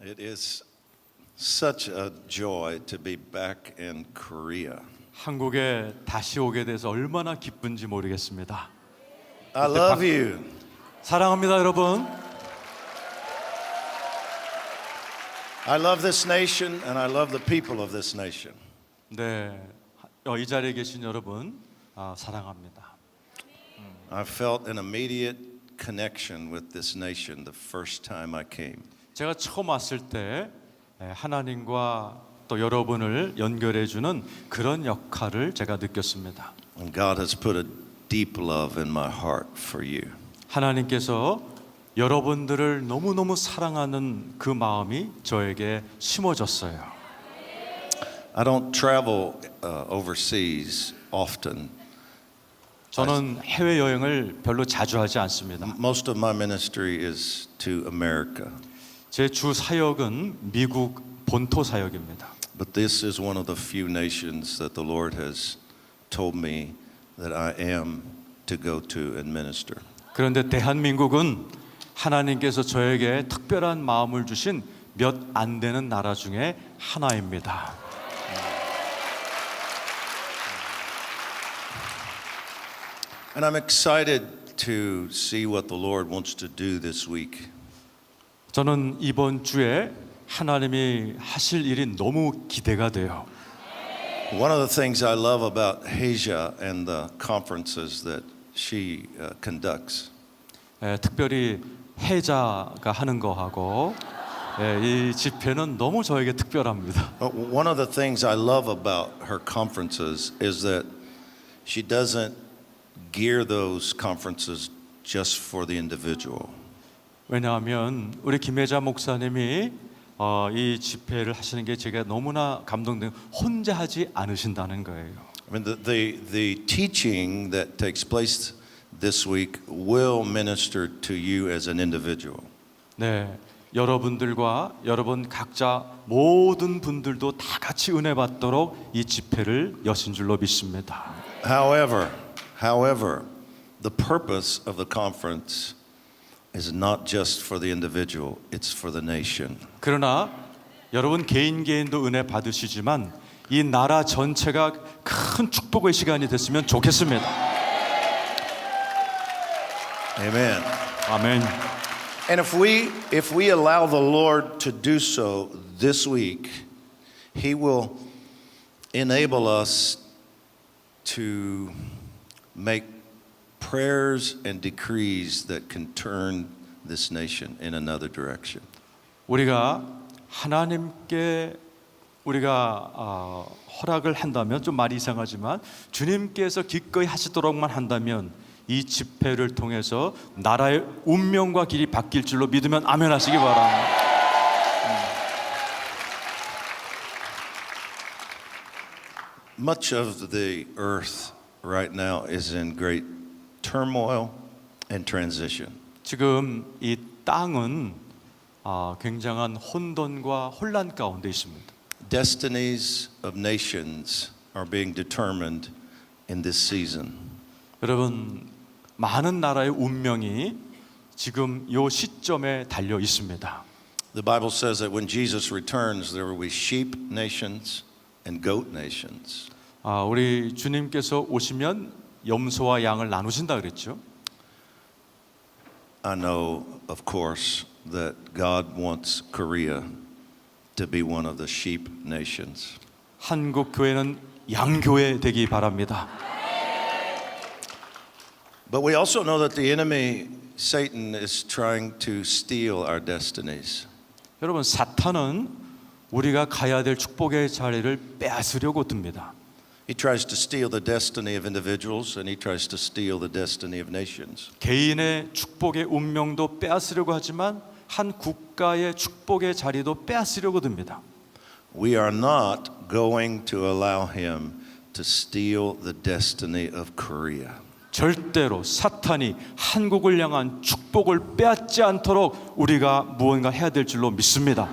It is such a joy to be back in Korea. 한국에 다시 오게 돼서 얼마나 기쁜지 모르겠습니다. I love you. 사랑합니다, 여러분. I love this nation and I love the people of this nation. 네, 어, 이 자리에 계신 여러분 아, 사랑합니다. I felt an immediate connection with this nation the first time I came. 제가 처음 왔을 때 에, 하나님과 또 여러분을 연결해 주는 그런 역할을 제가 느꼈습니다. And God has put a deep love in my heart for you. 하나님께서 여러분들을 너무너무 사랑하는 그 마음이 저에게 심어졌어요. I don't travel uh, overseas often. 저는 해외 여행을 별로 자주 하지 않습니다. Most of my ministry is to America. 제 주 사역은 미국 본토 사역입니다. But this is one of the few nations that the Lord has told me that I am to go to and minister. 그런데 대한민국은 하나님께서 저에게 특별한 마음을 주신 몇 안 되는 나라 중에 하나입니다. And I'm excited to see what the Lord wants to do this week. 저는 이번 주에 하나님이 하실 일이 너무 기대가 돼요. One of the things I love about Hasia and the conferences that she uh, conducts 예, 특별히 해자가 하는 거하고 예, 이 집회는 너무 저에게 특별합니다. Uh, One of the things I love about her conferences is that she doesn't gear those conferences just for the individual. 왜냐하면 우리 김혜자 목사님이 어, 이 집회를 하시는 게 제가 너무나 감동된 혼자 하지 않으신다는 거예요. I mean, the, the, the teaching that takes place this week will minister to you as an individual. 네, 여러분들과 여러분 각자 모든 분들도 다 같이 은혜 받도록 이 집회를 여신 줄로 믿습니다. However, however, the purpose of the conference is not just for the individual, it's for the nation. 그러나 여러분 개인 개인도 은혜 받으시지만 이 나라 전체가 큰 축복의 시간이 됐으면 좋겠습니다. Amen. 아멘. And if we if we allow the Lord to do so this week, he will enable us to make prayers and decrees that can turn this nation in another direction. 우리가 하나님께 우리가 어, 허락을 한다면 좀 말이 이상하지만 주님께서 기꺼이 하시도록만 한다면 이 집회를 통해서 나라의 운명과 길이 바뀔 줄로 믿으면 아멘 하시기 바랍니다. Much of the earth right now is in great turmoil and transition. 지금 이 땅은 아, 굉장한 혼돈과 혼란 가운데 있습니다. Destinies of nations are being determined in this season. 여러분 많은 나라의 운명이 지금 요 시점에 달려 있습니다. The Bible says that when Jesus returns, there will be sheep nations and goat nations. 아, 우리 주님께서 오시면 염소와 양을 나누신다 그랬죠. I know, of course, that God wants Korea to be one of the sheep nations. 한국 교회는 양 교회 되기 바랍니다. But we also know that the enemy, Satan, is trying to steal our destinies. 여러분 사탄은 우리가 가야 될 축복의 자리를 빼앗으려고 듭니다. He tries to steal the destiny of individuals and he tries to steal the destiny of nations. 개인의 축복의 운명도 빼앗으려고 하지만 한 국가의 축복의 자리도 빼앗으려고 듭니다. We are not going to allow him to steal the destiny of Korea. 절대로 사탄이 한국을 향한 축복을 빼앗지 않도록 우리가 무언가 해야 될 줄로 믿습니다.